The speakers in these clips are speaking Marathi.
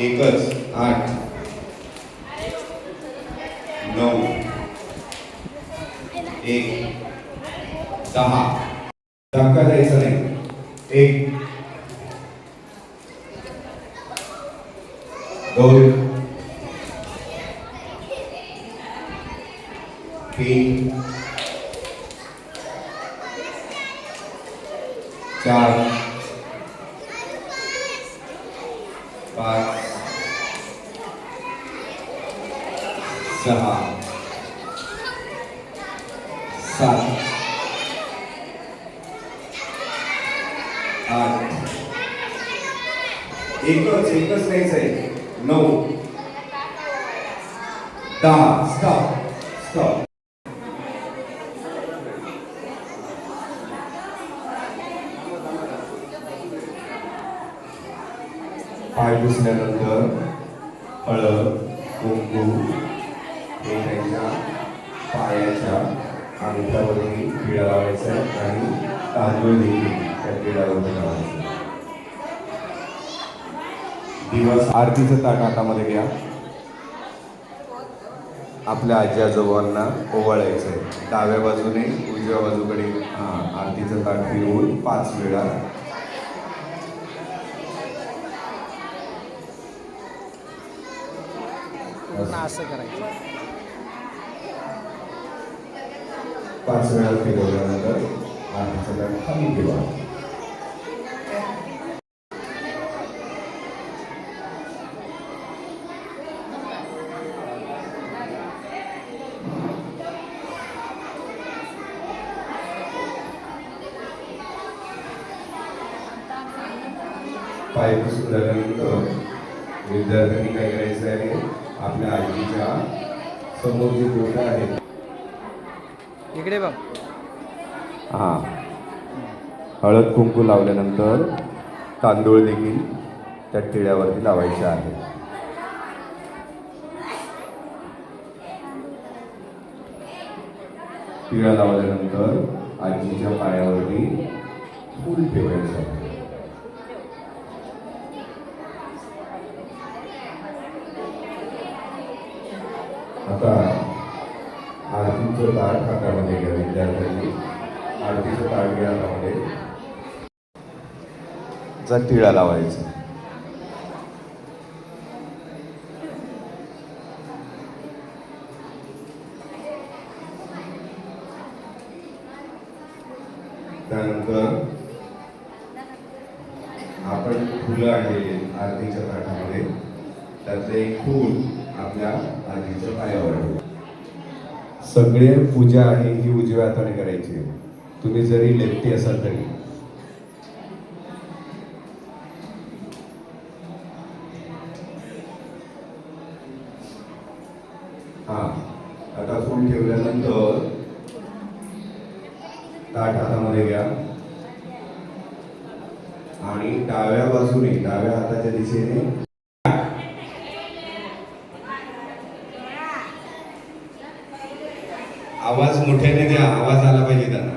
एकच आठ नऊ एक दहा. धक्का द्यायचा नाही. एक. दोन. तीन. चार. पाच सहा सात आठ. एकच एकच नाहीच आहे नऊ. दहा. स्टॉप स्टॉप पाय पुसल्यानंतर हळद कुंकू हे त्यांच्या पायाच्या अंगठ्यावरती पिळा लावायचा आहे आणि तांदूळ देखील त्या पिळावरती लावायचा. दिवस आरतीचं ताट हातामध्ये घ्या. आपल्या आजी आजोबांना ओवाळायचं आहे डाव्या बाजूने उजव्या बाजूकडे हां आरतीचं ताट फिरवून पाच वेळा पूर्ण असं करायचं. पाच वेळा फिरवल्यानंतर आरतीचं ताट खाली ठेवा. पाय पुसून झाल्यानंतर विद्यार्थ्यांनी काय करायचं आहे? आपल्या आजीच्या समोर जी बोटं आहेत इकडे बघ. हां. हळद कुंकू लावल्यानंतर तांदूळ देखील त्या टिळ्यावरती लावायचे आहे. टिळा लावल्यानंतर आजीच्या पायावरती फूल ठेवायचं आहे आता आरतीचं ताट घ्या विद्यार्थ्यांनी आरतीचं हातामध्ये जा टिळा लावायचा. त्यानंतर आपण फुलं आणलेली आरतीच्या ताटामध्ये. त्यातले एक फूल आपल्या आजीच्या पायावर. सगळे पूजा आहे ही उजव्या हाताने करायची आहे. तुम्ही जरी लेफ्टी असाल तरी हा आता फूल ठेवल्यानंतर ताट हातामध्ये घ्या आणि डाव्या बाजूने डाव्या हाताच्या दिशेने आवाज मोठ्याने द्या आवाज आला पाहिजे त्यांना.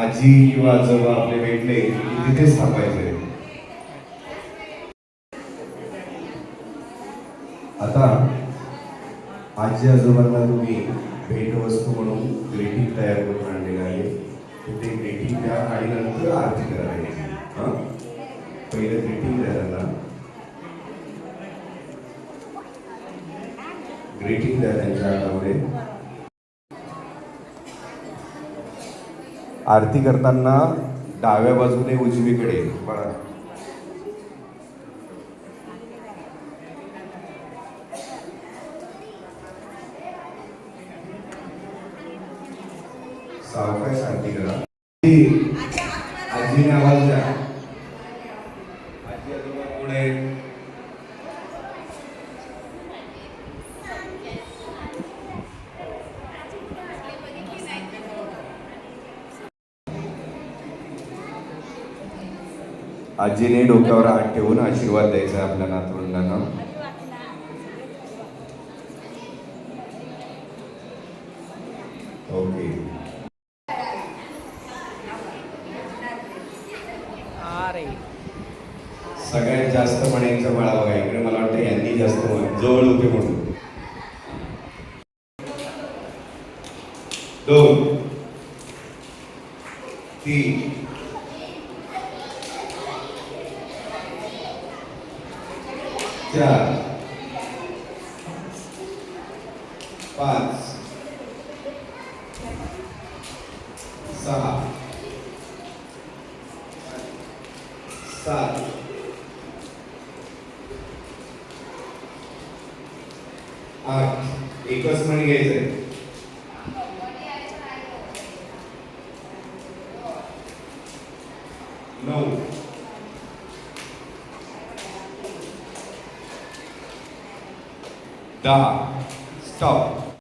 आजी किंवा आजोबा आपले भेटले तिथेच थांबायचे. आता आजी आजोबांना तुम्ही भेटवस्तू म्हणून ग्रेटिंग तयार करून आणलेलं आहे. ते ग्रेटिंग द्या आणि नंतर आरती करायची हां? पहिले ग्रीटिंग द्यायला ग्रीटिंग द्या त्यांच्या हातामध्ये. आरती करताना डाव्या बाजूने उजवीकडे बघा. सावकाश आरती करा. आजी आवाज द्या. आजीने डोक्यावर हात ठेवून आशीर्वाद द्यायचा आपल्या नातवंडांना. ओके. सगळ्यात जास्त मण्यांच्या माळा बघा इकडे मला वाटतं यांनी जास्त जवळ होते म्हणून. दोन तीन. चार. पाच. सहा. सात. आठ. एकच म्हण घ्यायचंय. नऊ. दहा स्टॉप